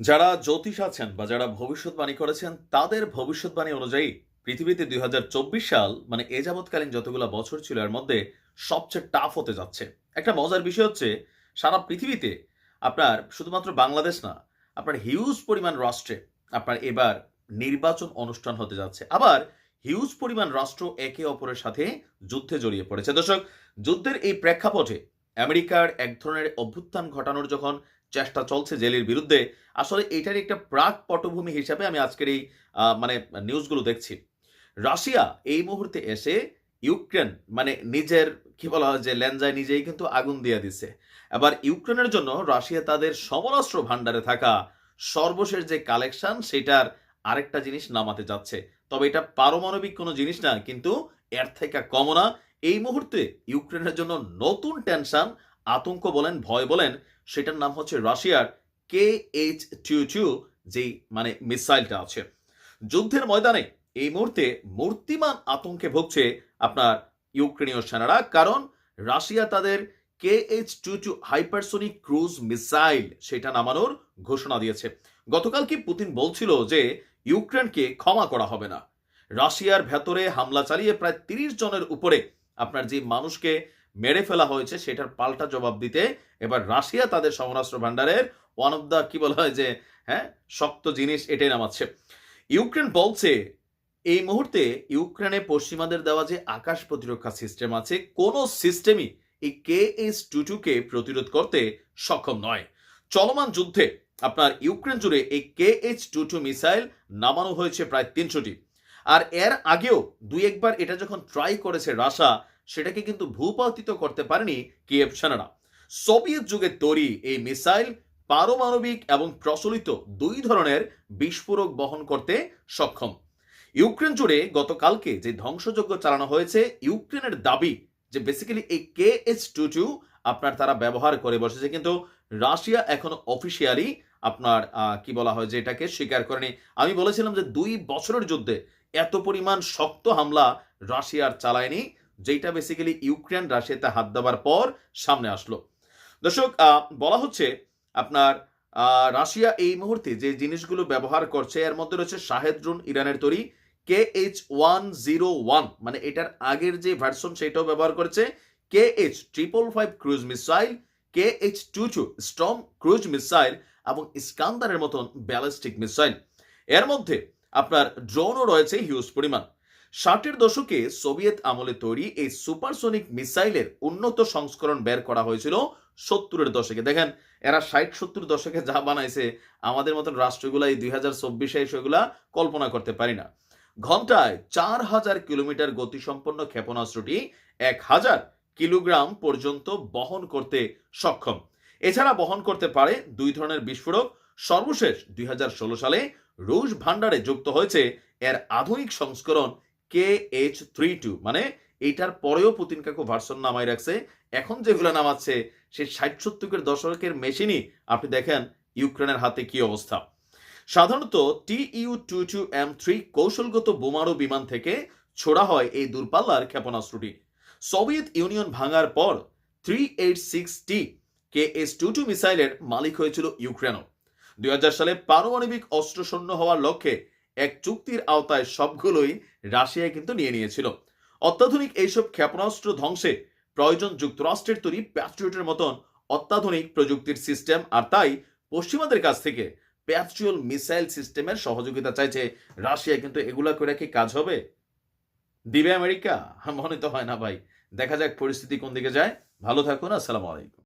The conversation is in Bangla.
যারা জ্যোতিষ আছেন বা যারা ভবিষ্যৎবাণী করেছেন, তাদের ভবিষ্যৎবাণী অনুযায়ী পৃথিবীতে দুই হাজার চব্বিশ সাল মানে এ যাবৎকালীন যতগুলো বছর ছিল, এর মধ্যে সবচেয়ে টাফ হতে যাচ্ছে। একটা মজার বিষয় হচ্ছে, সারা পৃথিবীতে আপনার শুধুমাত্র বাংলাদেশ না, আপনার হিউজ পরিমাণ রাষ্ট্রে আপনার এবার নির্বাচন অনুষ্ঠান হতে যাচ্ছে। আবার হিউজ পরিমাণ রাষ্ট্র একে অপরের সাথে যুদ্ধে জড়িয়ে পড়েছে। দর্শক, যুদ্ধের এই প্রেক্ষাপটে আমেরিকার এক ধরনের অভ্যুত্থান ঘটানোর যখন চেষ্টা চলছে জেলের বিরুদ্ধে। আসলে এটার একটা প্রাক পটভূমি হিসাবে আমি আজকের এই মানে নিউজগুলো দেখছি। রাশিয়া এই মুহূর্তে এসে ইউক্রেন মানে নিজের, কি বলা হয় যে ল্যাঞ্জায় নিজেই কিন্তু আগুন দিয়ে দিছে। এবার ইউক্রেনের জন্য রাশিয়া তাদের সমরাস্ত্র ভান্ডারে থাকা সর্বশেষ যে কালেকশন সেটার আরেকটা জিনিস নামাতে যাচ্ছে। তবে এটা পারমাণবিক কোনো জিনিস না, কিন্তু এর থেকে কমও না। এই মুহূর্তে ইউক্রেনের জন্য নতুন টেনশন আতঙ্ক বলেন, ভয় বলেন, সেটার নাম হচ্ছে রাশিয়ার কে এইচ টিউ টিউ যেই মানে মিসাইলটা আছে। যুদ্ধের ময়দানে এই মুহূর্তে মূর্তিমান আতঙ্কে ভুগছে আপনার ইউক্রেনীয় সেনারা, কারণ রাশিয়া তাদের K H two two hypersonic cruise missile সেটা নামানোর ঘোষণা দিয়েছে। গতকাল কি পুতিন বলছিল যে ইউক্রেনকে ক্ষমা করা হবে না? রাশিয়ার ভেতরে হামলা চালিয়ে প্রায় তিরিশ জনের উপরে আপনার যে মানুষকে মেরে ফেলা হয়েছে, সেটার পাল্টা জবাব দিতে এবার রাশিয়া তাদের সমরাস্ত্র ভান্ডারের ওয়ান অফ দ্য কি বলা হয় যে হ্যাঁ শক্ত জিনিস এটাই নামাচ্ছে। ইউক্রেন বলছে, এই মুহূর্তে ইউক্রেনে পশ্চিমাদের দেওয়া যে আকাশ প্রতিরক্ষা সিস্টেম আছে, কোনো সিস্টেমই এই কে এস টু কে প্রতিরোধ করতে সক্ষম নয়। চলমান যুদ্ধে আপনার ইউক্রেন জুড়ে এই K H two two missile নামানো হয়েছে প্রায় তিনশোটি। আর এর আগেও দুই একবার এটা যখন ট্রাই করেছে রাশা সেটাকে কিন্তু ভূপাতিত করতে পারেনি কিয়েভ সেনারা। সোভিয়েত যুগে তৈরি এই মিসাইল পারমাণবিক এবং প্রচলিত দুই ধরনের বিস্ফোরক বহন করতে সক্ষম। ইউক্রেন জুড়ে গতকালকে যে ধ্বংসযজ্ঞ চালানো হয়েছে, ইউক্রেনের দাবি যে বেসিক্যালি এই কে এস টু টু আপনার তারা ব্যবহার করে বসেছে, কিন্তু রাশিয়া এখনও অফিসিয়ালি আপনার কি বলা হয় যে এটাকে স্বীকার করেনি। আমি বলেছিলাম যে দুই বছরের যুদ্ধে এত পরিমাণ শক্ত হামলা রাশিয়ার চালায়নি। যেটা বেসিক্যালি ইউক্রেন রাশিয়াতে হাত দেওয়ার পর সামনে আসলো। দর্শক বলা হচ্ছে আপনার রাশিয়া এই মুহূর্তে যে জিনিসগুলো ব্যবহার করছে, এর মধ্যে রয়েছে শাহেদ ড্রোন ইরানের তৈরি K H one zero one মানে এটার আগের যে ভার্সন সেটাও ব্যবহার করেছে K H triple five cruise missile K H two two strong cruise missile এবং ইস্কান্দারের মতন ব্যালিস্টিক মিসাইল এর মধ্যে আপনার ড্রোনও রয়েছে হিউজ পরিমাণ। ষাটের দশকে সোভিয়েত আমলে তৈরি এই সুপারসোনিক মিসাইলের উন্নত সংস্করণ বের করা হয়েছিল সত্তরের দশকে। দেখেন, এরা ষাট, সত্তর দশকে যা বানাইছে, আমাদের মতন রাষ্ট্রগুলা এই দুই হাজার চব্বিশে কল্পনা করতে পারি না। ঘন্টায় চার হাজার কিলোমিটার গতিসম্পন্ন ক্ষেপণাস্ত্রটি এক হাজার কিলোগ্রাম পর্যন্ত বহন করতে সক্ষম। এছাড়া বহন করতে পারে দুই ধরনের বিস্ফোরক। সর্বশেষ দুই হাজার ষোলো সালে রুশ ভান্ডারে যুক্ত হয়েছে এর আধুনিক সংস্করণ কে এইচ থ্রি টু মানে এইটার পরেও পুতিন কাকু ভার্সন নামাই রাখছে। এখন যেগুলো নামাচ্ছে, সেই ষাট সত্তরের দশকের মেশিনই, আপনি দেখেন ইউক্রেনের হাতে কি অবস্থা। সাধারণত T U two two M three কৌশলগত বোমারু বিমান থেকে ছোড়া হয় এই দূরপাল্লার ক্ষেপণাস্ত্রটি। সোভিয়েত ইউনিয়ন ভাঙার পর three eight six T K S two two মিসাইলের মালিক হয়েছিল ইউক্রেনও। দুই হাজার সালে পারমাণবিক অস্ত্র শূন্য হওয়ার লক্ষ্যে এক চুক্তির আওতায় সবগুলোই রাশিয়া কিন্তু নিয়ে নিয়েছিল। অত্যাধুনিক এইসব ক্ষেপণাস্ত্র ধ্বংসে প্রয়োজন যুক্তরাষ্ট্রের তৈরি প্যাট্রিয়টের মতন অত্যাধুনিক প্রযুক্তির সিস্টেম আর তাই পশ্চিমাদের কাছ থেকে প্যাট্রিয়ল মিসাইল সিস্টেমের সহযোগিতা চাইছে। রাশিয়া কিন্তু এগুলা করে কি কাজ হবে? দিবে আমেরিকা? মনে তো হয় না ভাই। দেখা যাক পরিস্থিতি কোন দিকে যায়। ভালো থাকুন, আসসালামু আলাইকুম।